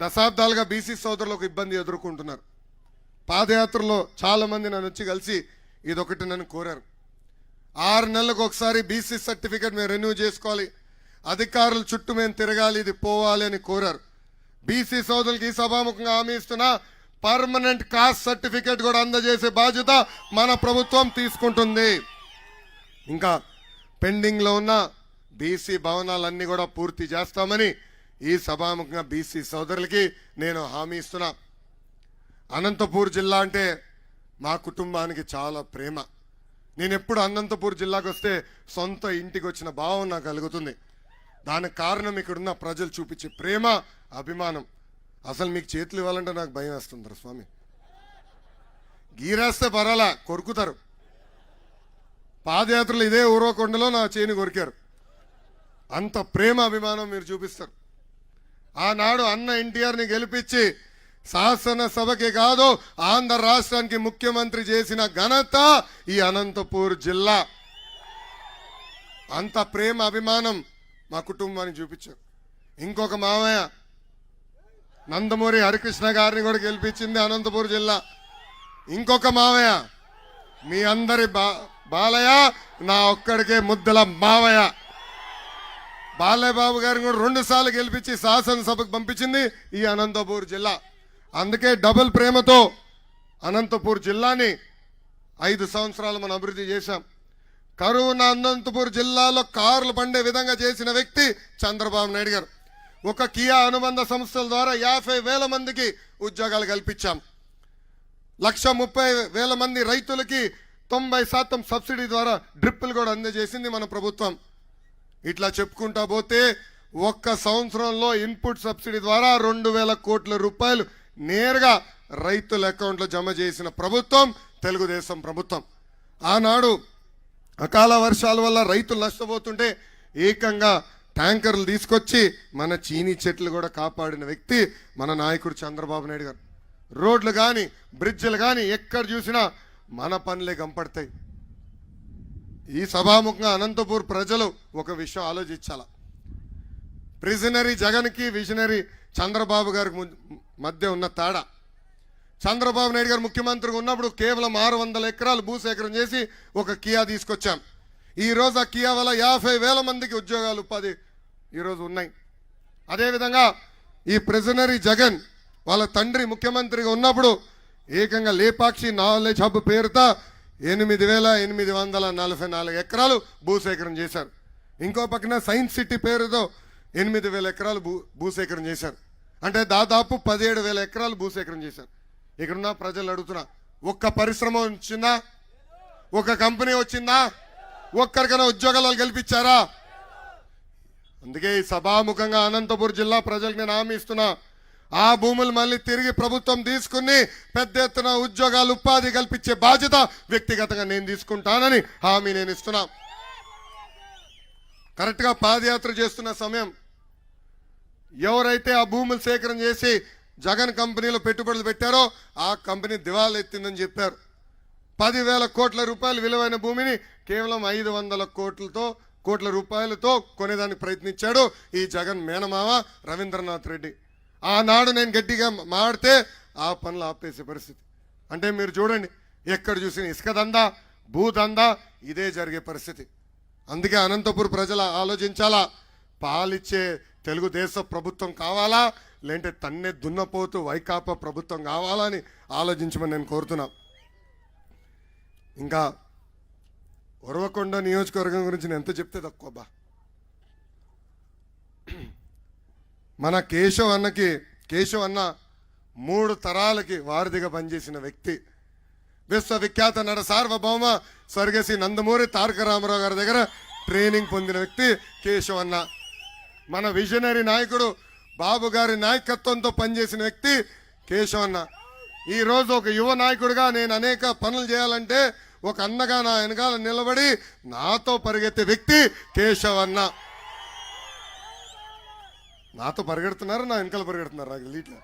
దశాబ్దాలుగా బీసీ సోదరులు ఒక ఇబ్బంది ఎదుర్కొంటున్నారు. పాదయాత్రలో చాలామంది నన్ను వచ్చి కలిసి ఇదొకటి నన్ను కోరారు. ఆరు నెలలకు ఒకసారి బీసీ సర్టిఫికేట్ మేము రెన్యూ చేసుకోవాలి. అధికారుల చుట్టూ మేము తిరగాలి ఇది పోవాలి అని కోరారు. బీసీ సోదరులకు ఈ సభాముఖంగా హామీ ఇస్తున్నా పర్మనెంట్ కాస్ట్ సర్టిఫికేట్ కూడా అందజేసే బాధ్యత మన ప్రభుత్వం తీసుకుంటుంది. ఇంకా పెండింగ్లో ఉన్న బీసీ భవనాలన్నీ కూడా పూర్తి చేస్తామని ఈ సభాముఖంగా బీసీ సోదరులకి నేను హామీ ఇస్తున్నా. అనంతపూర్ జిల్లా అంటే మా కుటుంబానికి చాలా ప్రేమ. నేను ఎప్పుడు అనంతపూర్ జిల్లాకు వస్తే సొంత ఇంటికి వచ్చిన భావం నాకు కలుగుతుంది. దానికి కారణం ఇక్కడున్న ప్రజలు చూపించే ప్రేమ అభిమానం. అసలు మీకు చేతులు ఇవ్వాలంటే నాకు భయం వేస్తుంది స్వామి. గీరేస్తే పర్వాలా? కొరుకుతారు. పాదయాత్రలు ఇదే ఊరవకొండలో నా చేని కొరికారు. అంత ప్రేమ అభిమానం మీరు చూపిస్తారు. ఆనాడు అన్న ఎన్టీఆర్ని గెలిపించి శాసనసభకి కాదు ఆంధ్ర రాష్ట్రానికి ముఖ్యమంత్రి చేసిన ఘనత ఈ అనంతపూర్ జిల్లా. అంత ప్రేమ అభిమానం మా కుటుంబానికి చూపించారు. ఇంకొక మామయ్య నందమూరి హరికృష్ణ గారిని కూడా గెలిపించింది అనంతపూర్ జిల్లా. ఇంకొక మావయ్య మీ అందరి బా బాలయ్య నా ఒక్కడికే ముద్దల మావయ్య బాలయ్యబాబు గారిని కూడా రెండు సార్లు గెలిపించి శాసనసభకు పంపించింది ఈ అనంతపూర్ జిల్లా. అందుకే డబుల్ ప్రేమతో అనంతపూర్ జిల్లాని ఐదు సంవత్సరాలు మనం అభివృద్ధి చేశాం. కరువున అనంతపూర్ జిల్లాలో కార్లు పండే విధంగా చేసిన వ్యక్తి చంద్రబాబు నాయుడు గారు. ఒక కియా అనుబంధ సంస్థల ద్వారా యాభై వేల మందికి ఉద్యోగాలు కల్పించాం. లక్ష ముప్పై వేల మంది రైతులకి తొంభై శాతం సబ్సిడీ ద్వారా డ్రిప్పులు కూడా అందజేసింది మన ప్రభుత్వం. ఇట్లా చెప్పుకుంటా పోతే ఒక్క సంవత్సరంలో ఇన్పుట్ సబ్సిడీ ద్వారా రెండు వేల కోట్ల రూపాయలు నేరుగా రైతుల అకౌంట్లో జమ చేసిన ప్రభుత్వం తెలుగుదేశం ప్రభుత్వం. ఆనాడు అకాల వర్షాల వల్ల రైతులు నష్టపోతుంటే ఏకంగా ట్యాంకర్లు తీసుకొచ్చి మన చీనీ చెట్లు కూడా కాపాడిన వ్యక్తి మన నాయకుడు చంద్రబాబు నాయుడు గారు. రోడ్లు కానీ బ్రిడ్జ్లు కానీ ఎక్కడ చూసినా మన పనులే కంపడతాయి ఈ సభాముఖంగా అనంతపూర్ ప్రజలు ఒక విషయం ఆలోచించాల. ప్రిజనరీ జగన్కి విజనరీ చంద్రబాబు గారికి ము- మధ్య ఉన్న తేడా. చంద్రబాబు నాయుడు గారు ముఖ్యమంత్రిగా ఉన్నప్పుడు కేవలం ఆరు వందల ఎకరాలు భూసేకరణ చేసి ఒక కియా తీసుకొచ్చాం. ఈ రోజు ఆ కియా వల్ల యాభై వేల మందికి ఉద్యోగాలు ఉపాధి ఈరోజు ఉన్నాయి. అదేవిధంగా ఈ ప్రిజనరీ జగన్ వాళ్ళ తండ్రి ముఖ్యమంత్రిగా ఉన్నప్పుడు ఏకంగా లేపాక్షి నాలెడ్జ్ హబ్ పేరుతో ఎనిమిది వేల ఎనిమిది వందల నలభై నాలుగు ఎకరాలు భూసేకరణ చేశారు. ఇంకో పక్కన సైన్స్ సిటీ పేరుతో ఎనిమిది వేల ఎకరాలు భూ భూసేకరణ చేశారు. అంటే దాదాపు పదిహేడు వేల ఎకరాలు భూసేకరణ చేశారు. ఇక్కడున్న ప్రజలు అడుగుతున్నా ఒక్క పరిశ్రమ వచ్చిందా? ఒక కంపెనీ వచ్చిందా? ఒక్కరికైనా ఉద్యోగాలు గెలిపించారా? అందుకే ఈ సభాముఖంగా అనంతపురం జిల్లా ప్రజలకు నేను హామీ ఇస్తున్నా ఆ భూములు మళ్ళీ తిరిగి ప్రభుత్వం తీసుకుని పెద్ద ఎత్తున ఉద్యోగాలు ఉపాధి కల్పించే బాధ్యత వ్యక్తిగతంగా నేను తీసుకుంటానని హామీ నేను ఇస్తున్నా. కరెక్ట్గా పాదయాత్ర చేస్తున్న సమయం. ఎవరైతే ఆ భూములు సేకరణ చేసి జగన్ కంపెనీలో పెట్టుబడులు పెట్టారో ఆ కంపెనీ దివాలా ఎత్తిందని చెప్పారు. పదివేల కోట్ల రూపాయలు విలువైన భూమిని కేవలం ఐదు వందల కోట్లతో కోట్ల రూపాయలతో కొనేదానికి ప్రయత్నించాడు ఈ జగన్ మేనమామ రవీంద్రనాథ్ రెడ్డి. ఆనాడు నేను గట్టిగా మాడితే ఆ పనులు ఆపేసే పరిస్థితి. అంటే మీరు చూడండి ఎక్కడ చూసిన ఇసుక దందా భూదందా ఇదే జరిగే పరిస్థితి. అందుకే అనంతపురం ప్రజలు ఆలోచించాలా పాలిచ్చే తెలుగుదేశ ప్రభుత్వం కావాలా లేదంటే తన్నే దున్నపోతూ వైకాపా ప్రభుత్వం కావాలా అని ఆలోచించమని నేను కోరుతున్నా. ఇంకా ఉరవకొండ నియోజకవర్గం గురించి నేను ఎంత చెప్తే తక్కువ బా. మన కేశవ్ అన్నకి కేశవ్ అన్న మూడు తరాలకి వారధిగా పనిచేసిన వ్యక్తి. విశ్వవిఖ్యాత నట సార్వభౌమ స్వర్గశ్రీ నందమూరి తారక రామారావు గారి దగ్గర ట్రైనింగ్ పొందిన వ్యక్తి కేశవ్ అన్న. మన విజనరీ నాయకుడు బాబు గారి నాయకత్వంతో పనిచేసిన వ్యక్తి కేశవ్ అన్న. ఈ రోజు ఒక యువ నాయకుడిగా నేను అనేక పనులు చేయాలంటే ఒక అన్నగా నా వెనకాల నిలబడి నాతో పరిగెత్తే వ్యక్తి కేశవ్ అన్న. నాతో పరిగెడుతున్నారు నా వెనకాల పరిగెడుతున్నారు నాకు తెలియట్లేదు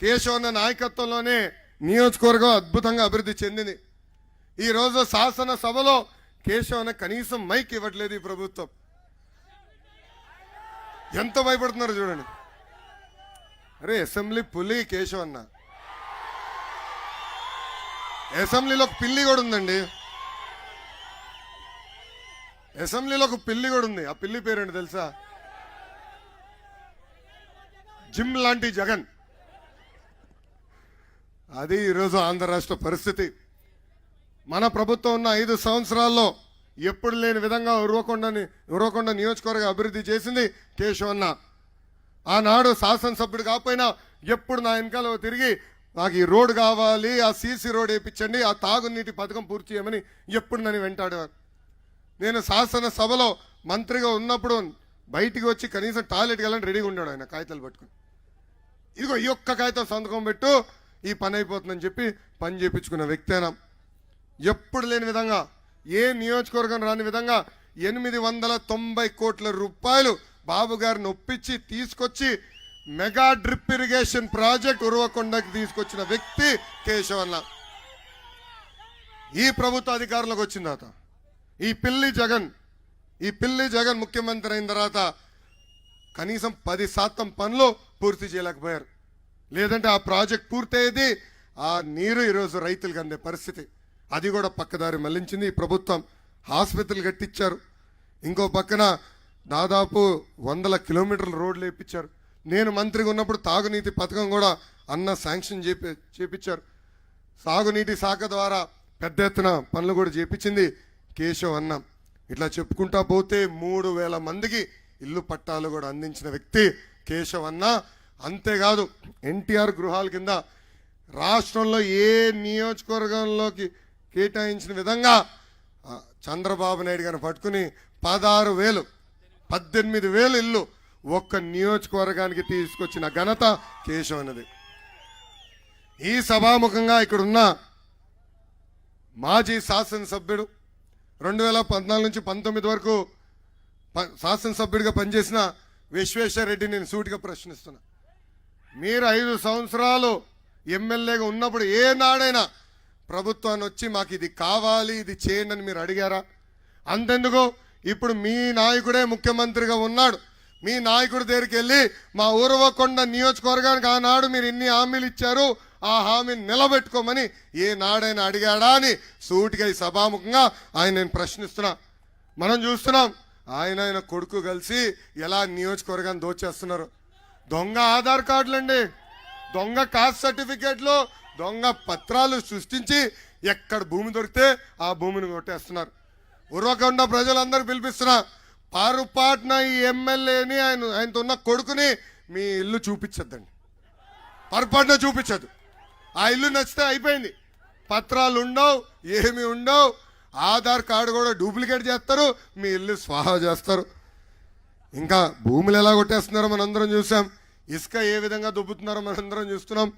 కేశవ్ అన్న నాయకత్వంలోనే నియోజకవర్గం అద్భుతంగా అభివృద్ధి చెందింది. ఈ రోజు శాసన సభలో కనీసం మైక్ ఇవ్వట్లేదు ఈ ప్రభుత్వం. ఎంత భయపడుతున్నారు చూడండి. అరే అసెంబ్లీ పులి కేశవన్న అన్న. అసెంబ్లీలో పిల్లి కూడా ఉందండి. అసెంబ్లీలో ఒక పిల్లి కూడా ఉంది. ఆ పిల్లి పేరేంటి తెలుసా? జిమ్ లాంటి జగన్. అది ఈరోజు ఆంధ్ర రాష్ట్ర పరిస్థితి. మన ప్రభుత్వం ఉన్న ఐదు సంవత్సరాల్లో ఎప్పుడు లేని విధంగా ఉరవకొండని ఉరవకొండ నియోజకవర్గ అభివృద్ధి చేసింది కేశవన్న ఆనాడు శాసనసభ్యుడు కాకపోయినా ఎప్పుడు నా వెనకాల తిరిగి నాకు ఈ రోడ్ కావాలి ఆ సీసీ రోడ్ వేయించండి ఆ తాగునీటి పథకం పూర్తి చేయమని ఎప్పుడు నన్ను వెంటాడేవారు. నేను శాసనసభలో మంత్రిగా ఉన్నప్పుడు బయటికి వచ్చి కనీసం టాయిలెట్కి వెళ్ళని రెడీగా ఉన్నాడు ఆయన కాగితాలు పట్టుకుని. ఇదిగో ఈ ఒక్క కాగితం సంతకం పెట్టు ఈ పని అయిపోతుందని చెప్పి పని చేయించుకున్న వ్యక్తేనా ఎప్పుడు లేని విధంగా ఏ నియోజకవర్గం రాని విధంగా ఎనిమిది వందల తొంభై కోట్ల రూపాయలు బాబు గారిని ఒప్పించి తీసుకొచ్చి మెగా డ్రిప్ ఇరిగేషన్ ప్రాజెక్ట్ ఉరవకొండకి తీసుకొచ్చిన వ్యక్తి కేశవన్న. ఈ ప్రభుత్వ అధికారంలోకి వచ్చిన తర్వాత ఈ పిల్లి జగన్ ఈ పిల్లి జగన్ ముఖ్యమంత్రి అయిన తర్వాత కనీసం పది శాతం పనులు పూర్తి చేయలేకపోయారు. లేదంటే ఆ ప్రాజెక్ట్ పూర్తయ్యేది ఆ నీరు ఈరోజు రైతులకు అందే పరిస్థితి. అది కూడా పక్కదారి మళ్ళించింది ఈ ప్రభుత్వం. ఆసుపత్రులు కట్టించారు ఇంకో పక్కన దాదాపు వందల కిలోమీటర్ల రోడ్లు వేయించారు నేను మంత్రిగా ఉన్నప్పుడు తాగునీతి పథకం కూడా అన్న శాంక్షన్ చేపి చేపించారు సాగునీటి శాఖ ద్వారా పెద్ద ఎత్తున పనులు కూడా చేపించింది కేశవ్ అన్న ఇట్లా చెప్పుకుంటా పోతే మూడు వేల మందికి ఇల్లు పట్టాలు కూడా అందించిన వ్యక్తి కేశవ్ అన్న. అంతేకాదు ఎన్టీఆర్ గృహాల కింద రాష్ట్రంలో ఏ నియోజకవర్గంలోకి కేటాయించిన విధంగా చంద్రబాబు నాయుడు గారిని పట్టుకుని పదహారు వేలు పద్దెనిమిది వేలు ఇల్లు ఒక్క నియోజకవర్గానికి తీసుకొచ్చిన ఘనత కేశవన్నది ఈ సభాముఖంగా ఇక్కడున్న మాజీ శాసనసభ్యుడు రెండు వేల పద్నాలుగు నుంచి పంతొమ్మిది వరకు ప- శాసనసభ్యుడిగా పనిచేసిన విశ్వేశ్వరరెడ్డి నేను సూటిగా ప్రశ్నిస్తున్నా. మీరు ఐదు సంవత్సరాలు ఎమ్మెల్యేగా ఉన్నప్పుడు ఏ నాడైనా ప్రభుత్వాన్ని వచ్చి మాకు ఇది కావాలి ఇది చేయండి అని మీరు అడిగారా? అంతెందుకు? ఇప్పుడు మీ నాయకుడే ముఖ్యమంత్రిగా ఉన్నాడు. మీ నాయకుడి దగ్గరికి వెళ్ళి మా ఊరవకొండ నియోజకవర్గానికి ఆనాడు మీరు ఇన్ని హామీలు ఇచ్చారు? ఆ హామీని నిలబెట్టుకోమని ఏ నాడైనా అడిగాడా అని సూటిగా ఈ సభాముఖంగా ఆయన నేను ప్రశ్నిస్తున్నా. మనం చూస్తున్నాం ఆయన ఆయన కొడుకు కలిసి ఎలా నియోజకవర్గాన్ని దోచేస్తున్నారు. దొంగ ఆధార్ కార్డులండి. దొంగ కాస్ట్ సర్టిఫికేట్లు దొంగ పత్రాలు సృష్టించి ఎక్కడ భూమి దొరికితే ఆ భూమిని కొట్టేస్తున్నారు. ఉరవకొండ ప్రజలందరూ పిలిపిస్తున్నా పారుపాటున ఈ ఎమ్మెల్యేని ఆయన ఆయనతో ఉన్న కొడుకుని మీ ఇల్లు చూపించద్దండి. పొరపాటున చూపించదు ఆ ఇల్లు నచ్చితే అయిపోయింది. పత్రాలు ఉండవు ఏమి ఉండవు. ఆధార్ కార్డు కూడా డూప్లికేట్ చేస్తారు మీ ఇల్లు స్వాహా చేస్తారు. ఇంకా భూములు ఎలా కొట్టేస్తున్నారో మనందరం చూసాం. ఇసుక ఏ విధంగా దుబ్బుతున్నారో మనందరం చూస్తున్నాం.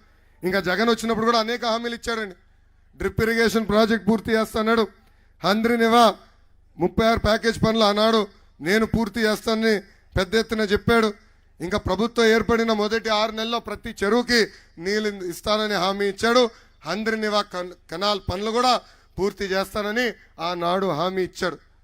ఇంకా జగన్ వచ్చినప్పుడు కూడా అనేక హామీలు ఇచ్చాడండి. డ్రిప్ ఇరిగేషన్ ప్రాజెక్ట్ పూర్తి చేస్తాడు హంద్రినివా ముప్పై ఆరు ప్యాకేజ్ పనులు అన్నాడు నేను పూర్తి చేస్తానని పెద్ద ఎత్తున చెప్పాడు. ఇంకా ప్రభుత్వం ఏర్పడిన మొదటి ఆరు నెలల్లో ప్రతి చెరువుకి నీళ్ళు ఇస్తానని హామీ ఇచ్చాడు. హంద్రినివా కన్ కెనాల్ పనులు కూడా పూర్తి చేస్తానని ఆనాడు హామీ ఇచ్చాడు.